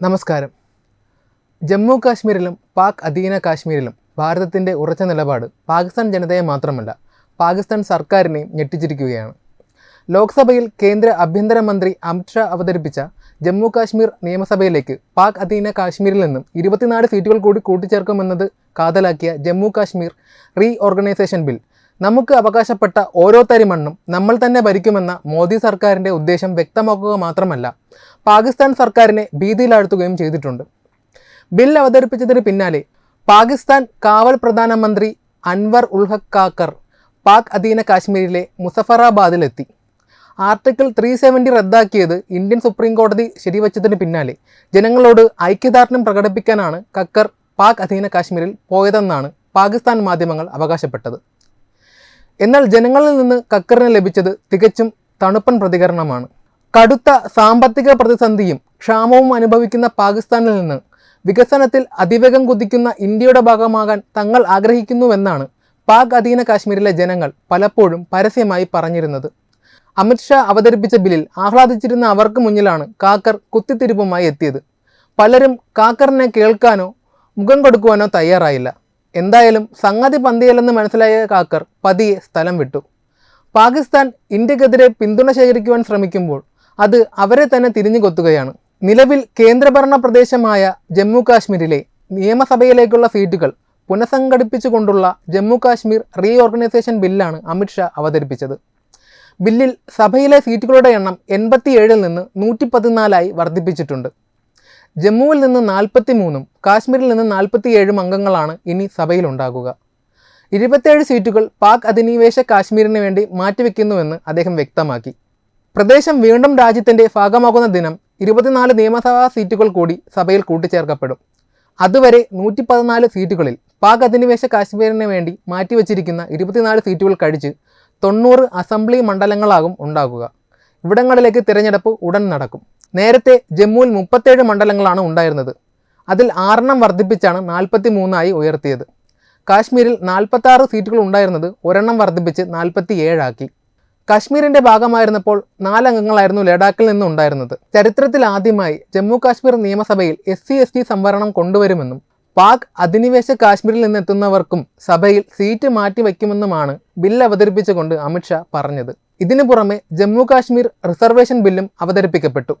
നമസ്കാരം. ജമ്മു കാശ്മീരിലും പാക് അധീന കാശ്മീരിലും ഭാരതത്തിന്റെ ഉറച്ച നിലപാട് പാകിസ്ഥാൻ ജനതയെ മാത്രമല്ല പാകിസ്ഥാൻ സർക്കാരിനെയും ഞെട്ടിച്ചിരിക്കുകയാണ്. ലോക്സഭയിൽ കേന്ദ്ര ആഭ്യന്തരമന്ത്രി അമിത്ഷാ അവതരിപ്പിച്ച ജമ്മു കാശ്മീർ നിയമസഭയിലേക്ക് പാക് അധീന കാശ്മീരിൽ നിന്നും ഇരുപത്തിനാല് സീറ്റുകൾ കൂടി കൂട്ടിച്ചേർക്കുമെന്നത് കാതലാക്കിയ Jammu Kashmir reorganisation bill നമുക്ക് അവകാശപ്പെട്ട ഓരോ തരി മണ്ണും നമ്മൾ തന്നെ ഭരിക്കുമെന്ന മോദി സർക്കാരിന്റെ ഉദ്ദേശം വ്യക്തമാക്കുക മാത്രമല്ല പാകിസ്ഥാൻ സർക്കാരിനെ ഭീതിയിലാഴ്ത്തുകയും ചെയ്തിട്ടുണ്ട്. ബിൽ അവതരിപ്പിച്ചതിന് പിന്നാലെ പാകിസ്ഥാൻ കാവൽ പ്രധാനമന്ത്രി അൻവർ ഉൽ കാക്കർ പാക് അധീന കാശ്മീരിലെ മുസഫറാബാദിലെത്തി. ആർട്ടിക്കിൾ ത്രീ സെവന്റി റദ്ദാക്കിയത് ഇന്ത്യൻ സുപ്രീം കോടതി ശരിവച്ചതിന് പിന്നാലെ ജനങ്ങളോട് ഐക്യദാർഢ്യം പ്രകടിപ്പിക്കാനാണ് കക്കർ പാക് അധീന കാശ്മീരിൽ പോയതെന്നാണ് പാകിസ്ഥാൻ മാധ്യമങ്ങൾ അവകാശപ്പെട്ടത്. എന്നാൽ ജനങ്ങളിൽ നിന്ന് കക്കറിന് ലഭിച്ചത് തികച്ചും തണുപ്പൻ പ്രതികരണമാണ്. കടുത്ത സാമ്പത്തിക പ്രതിസന്ധിയും ക്ഷാമവും അനുഭവിക്കുന്ന പാകിസ്ഥാനിൽ നിന്ന് വികസനത്തിൽ അതിവേഗം കുതിക്കുന്ന ഇന്ത്യയുടെ ഭാഗമാകാൻ തങ്ങൾ ആഗ്രഹിക്കുന്നുവെന്നാണ് പാക് അധീന കാശ്മീരിലെ ജനങ്ങൾ പലപ്പോഴും പരസ്യമായി പറഞ്ഞിരുന്നത്. അമിത്ഷാ അവതരിപ്പിച്ച ബില്ലിൽ ആഹ്ലാദിച്ചിരുന്ന അവർക്ക് മുന്നിലാണ് കാക്കർ കുത്തിത്തിരിപ്പുമായി എത്തിയത്. പലരും കാക്കറിനെ കേൾക്കാനോ മുഖം കൊടുക്കുവാനോ തയ്യാറായില്ല. എന്തായാലും സംഗതി പന്തിയല്ലെന്ന് മനസ്സിലായ കാക്കർ പതിയെ സ്ഥലം വിട്ടു. പാകിസ്ഥാൻ ഇന്ത്യക്കെതിരെ പിന്തുണ ശേഖരിക്കുവാൻ ശ്രമിക്കുമ്പോൾ അത് അവരെ തന്നെ തിരിഞ്ഞു കൊത്തുകയാണ്. നിലവിൽ കേന്ദ്രഭരണ പ്രദേശമായ ജമ്മു കാശ്മീരിലെ നിയമസഭയിലേക്കുള്ള സീറ്റുകൾ പുനഃസംഘടിപ്പിച്ചുകൊണ്ടുള്ള ജമ്മു കാശ്മീർ റീഓർഗനൈസേഷൻ ബില്ലാണ് അമിത്ഷാ അവതരിപ്പിച്ചത്. ബില്ലിൽ സഭയിലെ സീറ്റുകളുടെ എണ്ണം എൺപത്തിയേഴിൽ നിന്ന് നൂറ്റി പതിനാലായി വർദ്ധിപ്പിച്ചിട്ടുണ്ട്. ജമ്മുവിൽ നിന്ന് നാൽപ്പത്തി മൂന്നും കാശ്മീരിൽ നിന്ന് നാൽപ്പത്തിയേഴും അംഗങ്ങളാണ് ഇനി സഭയിലുണ്ടാകുക. ഇരുപത്തേഴ് സീറ്റുകൾ പാക് അധിനിവേശ കാശ്മീരിന് വേണ്ടി മാറ്റിവെക്കുന്നുവെന്ന് അദ്ദേഹം വ്യക്തമാക്കി. പ്രദേശം വീണ്ടും രാജ്യത്തിന്റെ ഭാഗമാകുന്ന ദിനം ഇരുപത്തിനാല് നിയമസഭാ സീറ്റുകൾ കൂടി സഭയിൽ കൂട്ടിച്ചേർക്കപ്പെടും. അതുവരെ നൂറ്റി പതിനാല് സീറ്റുകളിൽ പാക് അധിനിവേശ കാശ്മീരിന് വേണ്ടി മാറ്റിവെച്ചിരിക്കുന്ന ഇരുപത്തിനാല് സീറ്റുകൾ കഴിച്ച് തൊണ്ണൂറ് അസംബ്ലി മണ്ഡലങ്ങളാകും ഉണ്ടാകുക. ഇവിടങ്ങളിലേക്ക് തിരഞ്ഞെടുപ്പ് ഉടൻ നടക്കും. നേരത്തെ ജമ്മുവിൽ മുപ്പത്തേഴ് മണ്ഡലങ്ങളാണ് ഉണ്ടായിരുന്നത്. അതിൽ ആറെണ്ണം വർദ്ധിപ്പിച്ചാണ് നാൽപ്പത്തി മൂന്നായി ഉയർത്തിയത്. കാശ്മീരിൽ നാൽപ്പത്താറ് സീറ്റുകൾ ഉണ്ടായിരുന്നത് ഒരെണ്ണം വർദ്ധിപ്പിച്ച് നാൽപ്പത്തി ഏഴാക്കി കാശ്മീരിന്റെ ഭാഗമായിരുന്നപ്പോൾ നാലംഗങ്ങളായിരുന്നു ലഡാക്കിൽ നിന്നുണ്ടായിരുന്നത്. ചരിത്രത്തിൽ ആദ്യമായി ജമ്മു കാശ്മീർ നിയമസഭയിൽ എസ് സി എസ് ടി സംവരണം കൊണ്ടുവരുമെന്നും പാക് അധിനിവേശ കാശ്മീരിൽ നിന്നെത്തുന്നവർക്കും സഭയിൽ സീറ്റ് മാറ്റിവെക്കുമെന്നുമാണ് ബിൽ അവതരിപ്പിച്ചുകൊണ്ട് അമിത്ഷാ പറഞ്ഞത്. ഇതിനു പുറമെ ജമ്മു കാശ്മീർ റിസർവേഷൻ ബില്ലും അവതരിപ്പിക്കപ്പെട്ടു.